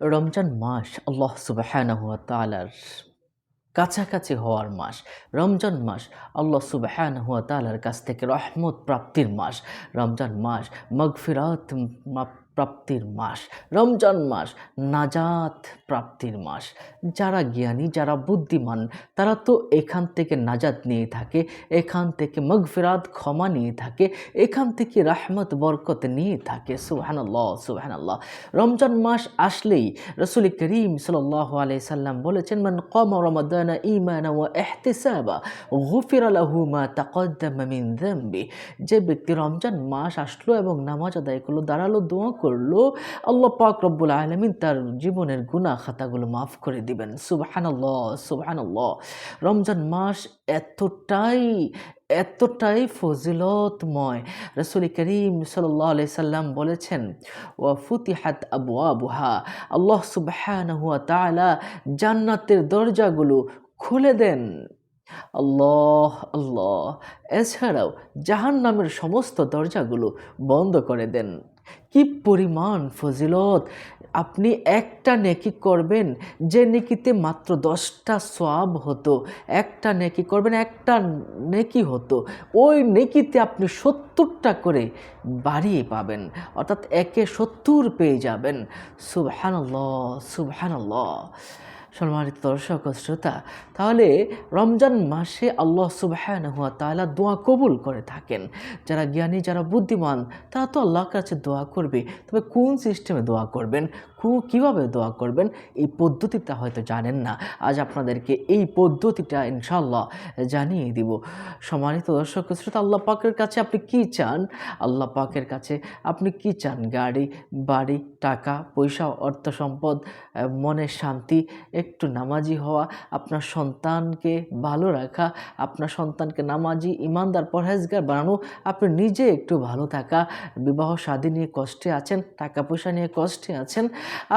রমজান মাস আল্লাহ সুবাহানাহু তালার কাছাকাছি হওয়ার মাস। রমজান মাস আল্লাহ হুয়া তালার কাছ থেকে রহমত প্রাপ্তির মাস। রমজান মাস মগফিরাত প্রাপ্তির মাস, রমজান মাস, নাজাত প্রাপ্তির মাস। যারা জ্ঞানী, যারা বুদ্ধিমান, তারা তো এখান থেকে নাজাত নিয়ে থাকে, এখান থেকে মগফিরাত, ক্ষমা নিয়ে থাকে, এখান থেকে রাহমত, বরকত নিয়ে থাকে। সুবহানাল্লাহ সুবহানাল্লাহ। রমজান মাস আসলেই রসুল করিম সাল্লাহ আলাই সাল্লাম বলেছেন, মান কম রমাদানা ইমানা ওয়া এহতিসাবা গুফির আলাহু মা তাকদ্দামা মিন যামবি যে ব্যক্তি রমজান মাস আসলো এবং নামাজ আদায় করল, দাঁড়াল, দোয়া আল্লাহ পাক রব্বুল আলমিন তার জীবনের গুনাহ খাতাগুলো মাফ করে দিবেন। সুবহানাল্লাহ সুবহানাল্লাহ। রমজান মাস এতটাই এতটাই ফজিলতময়। রসুল করিম আলাই সাল্লাম বলেছেন, ওয়া ফুতিহাত আবু আবুহা আল্লাহ সুবহানাহু ওয়া তাআলা জান্নাতের দরজাগুলো খুলে দেন। আল্লাহ আল্লাহ। এছাড়াও জাহান্নামের সমস্ত দরজাগুলো বন্ধ করে দেন। কি পরিমাণ ফজিলত। আপনি একটা নেকি করবেন, যে নেকিতে মাত্র দশটা সোয়াব হতো, একটা নেকি করবেন, একটা নেকি হতো। ওই নেকিতে আপনি সত্তরটা করে বাড়িয়ে পাবেন, অর্থাৎ একে সত্তর পেয়ে যাবেন। সুবহানাল্লাহ সুবহানাল্লাহ। সম্মানিত দর্শক শ্রোতা, তাহলে রমজান মাসে আল্লাহ সুবাহানহুয়া তালা দোয়া কবুল করে থাকেন। যারা জ্ঞানী, যারা বুদ্ধিমান, তারা তো আল্লাহর কাছে দোয়া করবে। তবে কোন সিস্টেমে দোয়া করবেন? কীভাবে দোয়া করবেন? এই পদ্ধতিটা হয়তো জানেন না। আজ আপনাদেরকে এই পদ্ধতিটা ইনশাল্লাহ জানিয়ে দিব। সম্মানিত দর্শক, শ্রোতা, আল্লাহ পাকের কাছে আপনি কি চান? আল্লাহ পাকের কাছে আপনি কি চান? গাড়ি, বাড়ি, টাকা, পয়সা, অর্থ সম্পদ মনের শান্তি, একটু নামাজি হওয়া, আপনার সন্তানকে ভালো রাখা, আপনার সন্তানকে নামাজি, ইমানদার, পরহেজগার বানানো, আপনি নিজে একটু ভালো থাকা, বিবাহ, শাদী নিয়ে কষ্টে আছেন, টাকা পয়সা নিয়ে কষ্টে আছেন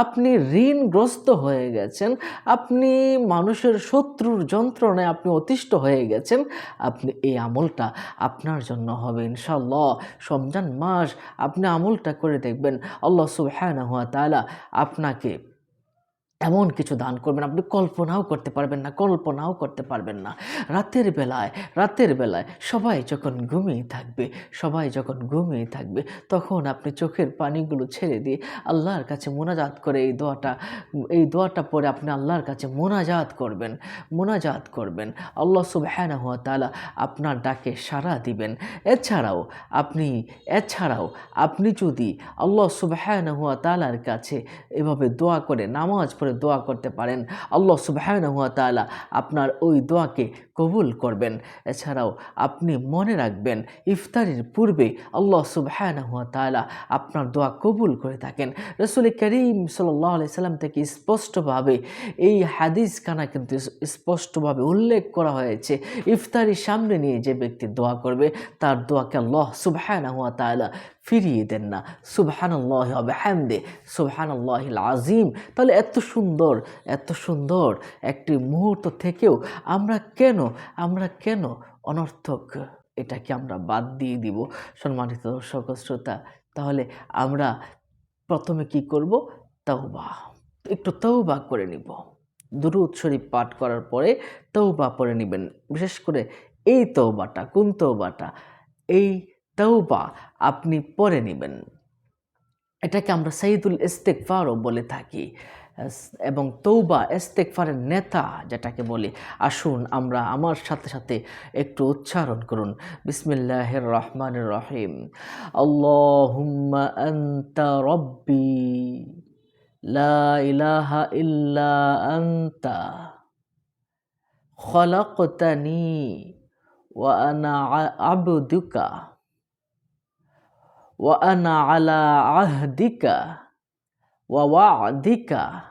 আপনি ঋণগ্রস্ত হয়ে গেছেন, আপনি মানুষের শত্রুর যন্ত্রণায় আপনি অতিষ্ঠ হয়ে গেছেন, আপনি এই আমলটা আপনার জন্য হবে ইনশাল্লাহ রমজান মাস, আপনি আমলটা করে দেখবেন, আল্লাহ সুবহানাহু ওয়া তালা আপনাকে এমন কিছু দান করবেন। আপনি কল্পনাও করতে পারবেন না, কল্পনাও করতে পারবেন না। রাতের বেলায় রাতের বেলায় সবাই যখন ঘুমিয়ে থাকবে, সবাই যখন ঘুমিয়ে থাকবে, তখন আপনি চোখের পানিগুলো ছেড়ে দিয়ে আল্লাহর কাছে মোনাজাত করে এই দোয়াটা এই দোয়াটা পরে আপনি আল্লাহর কাছে মোনাজাত করবেন মোনাজাত করবেন। আল্লাহ সুবহানাহু ওয়া তালা আপনার ডাকে সাড়া দিবেন। এছাড়াও আপনি এছাড়াও আপনি যদি আল্লাহ সুবহানাহু ওয়া তালার কাছে এভাবে দোয়া করে, নামাজ পড়ে দোয়া করতে পারেন। আল্লাহ সুবাহ তালা আপনার ওই দোয়াকে কবুল করবেন। এছাড়াও আপনি মনে রাখবেন, ইফতারির পূর্বে আল্লাহ সুবহানাহু ওয়া তাআলা আপনার দোয়া কবুল করে থাকেন। রসুল করিম আলাইহি সাল্লাম থেকে স্পষ্টভাবে এই হাদিস কানা কিন্তু স্পষ্টভাবে উল্লেখ করা হয়েছে, ইফতারির সামনে নিয়ে যে ব্যক্তি দোয়া করবে, তার দোয়াকে আল্লাহ সুবহানাহু ওয়া তাআলা ফিরিয়ে দেন না। সুবহানাল্লাহ হামদে সুবহানাল্লাহ আজিম তাহলে এত সুন্দর এত সুন্দর একটি মুহূর্ত থেকেও আমরা কেন আমরা কেন অনর্থক? এটাকে আমরা বাদ দিয়ে দিব, সম্মানিত দর্শক শ্রোতা। তাহলে আমরা প্রথমে কি করব? তওবা। একটু তওবা করে নিব। দুরুদ শরীফ পাঠ করার পরে তওবা পরে নেবেন। বিশেষ করে এই তওবাটা, কোন তওবাটা? এই তওবা আপনি পরে নেবেন। এটাকে আমরা সাইদুল ইস্তেকফারও বলে থাকি। এবং তৌবা এস্তেক ফারের নেতা যেটাকে বলি। আসুন আমরা আমার সাথে সাথে একটু উচ্চারণ করুন। বিসমিল্লাহ রহমান রহিম। আল্লাহুম্মা আন্তা রব্বি, লা ইলাহা ইল্লা আন্তা, খলাকতানি ওয়া আনা আবদুকা আলা আহদিকা, ওয়া দিকা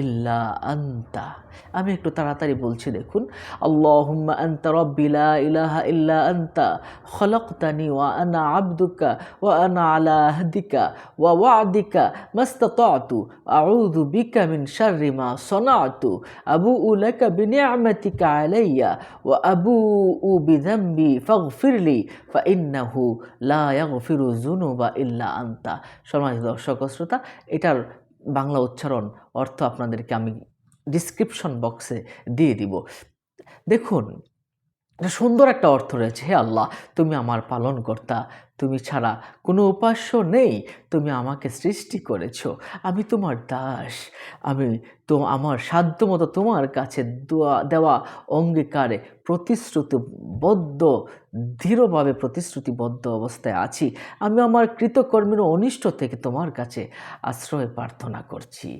ইল্লা আন্তা। আমি একটু তাড়াতাড়ি বলছি, দেখুন। আল্লাহুম্মা আনতা রাব্বি লা ইলাহা ইল্লা আনতা, খলাকতানি ওয়া আনা আবদুকা ওয়া আনা আলা আহদিকা ওয়া ওয়াদিকা মাস্তাতাতু। আউযু বিকা মিন শাররি মা সানাতু। আবুউ লাকা বিনি'মাতিকা আলাইয়া ওয়া আবুউ বিযামবি ফাগফিরলি, ফাইন্নাহু লা ইয়াগফিরু যুনুবা ইল্লা আনতা। সম্মানিত দর্শক শ্রোতা, এটার বাংলা উচ্চারণ অর্থ আপনাদেরকে আমি ডিসক্রিপশন বক্সে দিয়ে দিব। দেখুন সুন্দর একটা অর্থ রয়েছে, হে আল্লাহ, তুমি আমার পালনকর্তা। তুমি ছাড়া কোনো উপাস্য নেই। তুমি আমাকে সৃষ্টি করেছ। আমি তোমার দাস। আমি তো আমার সাধ্য মতো তোমার কাছে দেওয়া অঙ্গীকারে প্রতিশ্রুতিবদ্ধ, দৃঢ়ভাবে প্রতিশ্রুতিবদ্ধ অবস্থায় আছি। আমি আমার কৃতকর্মের অনিষ্ট থেকে তোমার কাছে আশ্রয় প্রার্থনা করছি।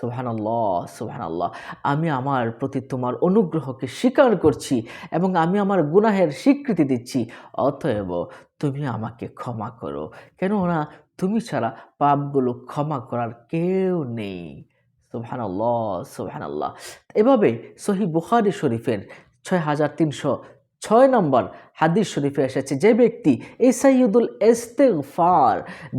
সুবহান আল্লাহ সুবহান আল্লাহ আমি আমার প্রতি তোমার অনুগ্রহকে স্বীকার করছি এবং আমি আমার গুনাহের স্বীকৃতি দিচ্ছি। অতএব তুমি আমাকে ক্ষমা করো। কেননা তুমি ছাড়া পাপগুলো ক্ষমা করার কেউ নেই। সুবহান আল্লাহ সুবহান আল্লাহ এভাবে সহি বুখারি শরীফের ছয় হাজার তিনশো ছয় নম্বর হাদিস শরীফে এসেছে, যে ব্যক্তি এই সাইয়দুল ইস্তেগফার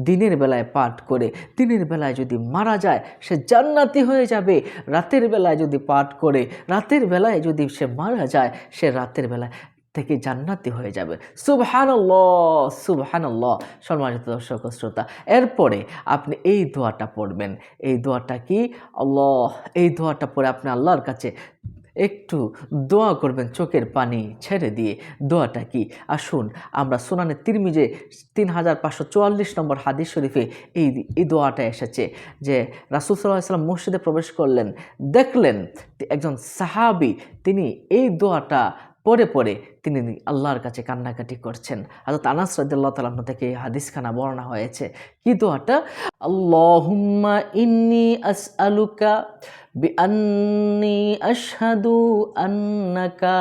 দিনের বেলায় পাঠ করে, দিনের বেলায় যদি মারা যায়, সে জান্নাতি হয়ে যাবে। রাতের বেলায় যদি পাঠ করে, রাতের বেলায় যদি সে মারা যায়, সে রাতের বেলায় থেকে জান্নাতি হয়ে যাবে। সুবহানাল্লাহ সুবহানাল্লাহ। সম্মানিত দর্শক শ্রোতা, এরপরে আপনি এই দোয়াটা পড়বেন। এই দোয়াটা কি? আল্লাহ, এই দোয়াটা পড়ে আপনি আল্লাহর কাছে একটু দোয়া করবেন চোখের পানি ছেড়ে দিয়ে। দোয়াটা কি? আসুন, আমরা সোনানে তিরমিজে তিন হাজার পাঁচশো চুয়াল্লিশ নম্বর হাদিস শরীফে এই এই দোয়াটা এসেছে যে রাসুল সাল্লাহ মসজিদে প্রবেশ করলেন, দেখলেন একজন সাহাবি, তিনি এই দোয়াটা পরে পরে তিনি আল্লাহর কাছে কান্নাকাটি করছেন। হাজরত আনাস রাদিল্লাহ তালাহ থেকে হাদিসখানা বর্ণনা হয়েছে। কি দোয়াটা? আল্লাহুম্মা ইন্নি আসআলুকা বিআন্নি আশহাদু আন্নাকা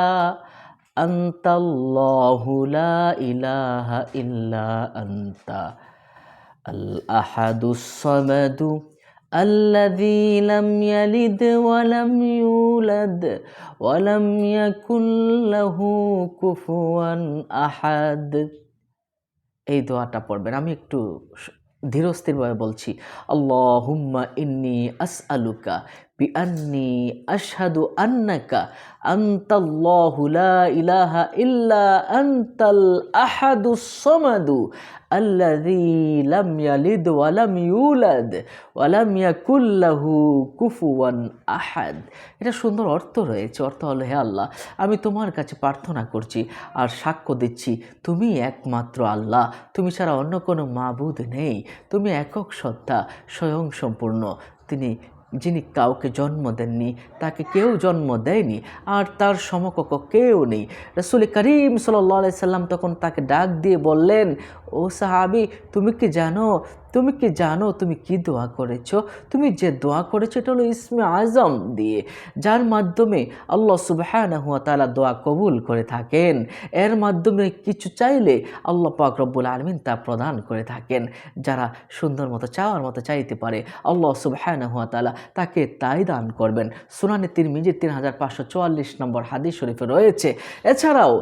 আনতাল্লাহু লা ইলাহা ইল্লা আনতা। আল আহাদুস সামাদু الذي لم يلد ولم يولد ولم يكن له كفوا أحد এই দোয়াটা পড়বেন আমি একটু ধীরস্থিরভাবে বলছি আল্লাহুম্মা ইন্নি আসআলুকা বিআন্নি আশহাদু আন্নাকা আনতাল্লাহু লা ইলাহা ইল্লা আনতাল আহাদুস সামাদু আল্লাযী লাম ইয়ালিদ ওয়া লাম ইউলাদ ওয়া লাম ইয়াকুল লাহু আহাদ। এটা সুন্দর অর্থ রয়েছে, অর্থ হলো, হে আল্লাহ, আমি তোমার কাছে প্রার্থনা করছি আর সাক্ষ্য দিচ্ছি, তুমি একমাত্র আল্লাহ, তুমি ছাড়া অন্য কোনো মাবুদ নেই, তুমি একক সত্তা, স্বয়ং সম্পূর্ণ। তিনি যিনি কাউকে জন্ম দেননি, তাকে কেউ জন্ম দেয়নি, আর তার সমকক্ষ কেউ নেই। রসুল করিম সাল্লা সাল্লাম তখন তাকে ডাক দিয়ে বললেন ও সাহাবি, তুমি কি জানো? তুমি কি জানো? তুমি কি দোয়া করেছ? তুমি যে দোয়া করেছ, এটা হলো ইসমে আজম দিয়ে, যার মাধ্যমে আল্লাহ সুবাহ তালা দোয়া কবুল করে থাকেন। এর মাধ্যমে কিছু চাইলে আল্লাহ পাক রব্বুল আলমিন তা প্রদান করে থাকেন। যারা সুন্দর মতো চাওয়ার মতো চাইতে পারে, আল্লাহ সুবাহ তালা তাকে তাই দান করবেন। সুনানি তিন মিজির তিন হাজার পাঁচশো চুয়াল্লিশ নম্বর হাদিস শরীফে রয়েছে। এছাড়াও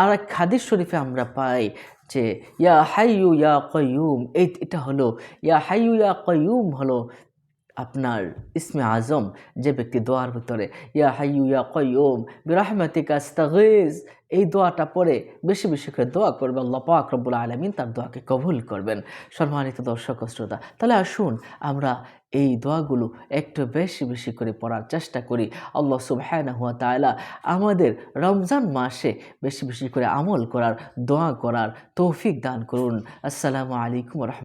আর এক হাদিস শরীফে আমরা পাই যে ইয়া হাইয়ু ইয়া কয়ুম এই এটা হলো ইয়া হাইয়ু ইয়া কয়ুম হলো আপনার ইসমে আজম যে ব্যক্তি দোয়ার ভিতরে, ইয়া হাইয়ু, ইয়া কয়ুম বিরাহমাতিকা আস্তাগিজ এই দোয়াটা পড়ে বেশি বেশি করে দোয়া করবে, আল্লাহ পাক রব্বুল আলমিন তার দোয়াকে কবুল করবেন। সম্মানিত দর্শক শ্রোতা, তাহলে আসুন আমরা এই দোয়াগুলো একটু বেশি বেশি করে পড়ার চেষ্টা করি। আল্লাহ সুবহানা হুয়া তাআলা আমাদের রমজান মাসে বেশি বেশি করে আমল করার, দোয়া করার তৌফিক দান করুন। আসসালামু আলাইকুম রহমতুল্লাহ।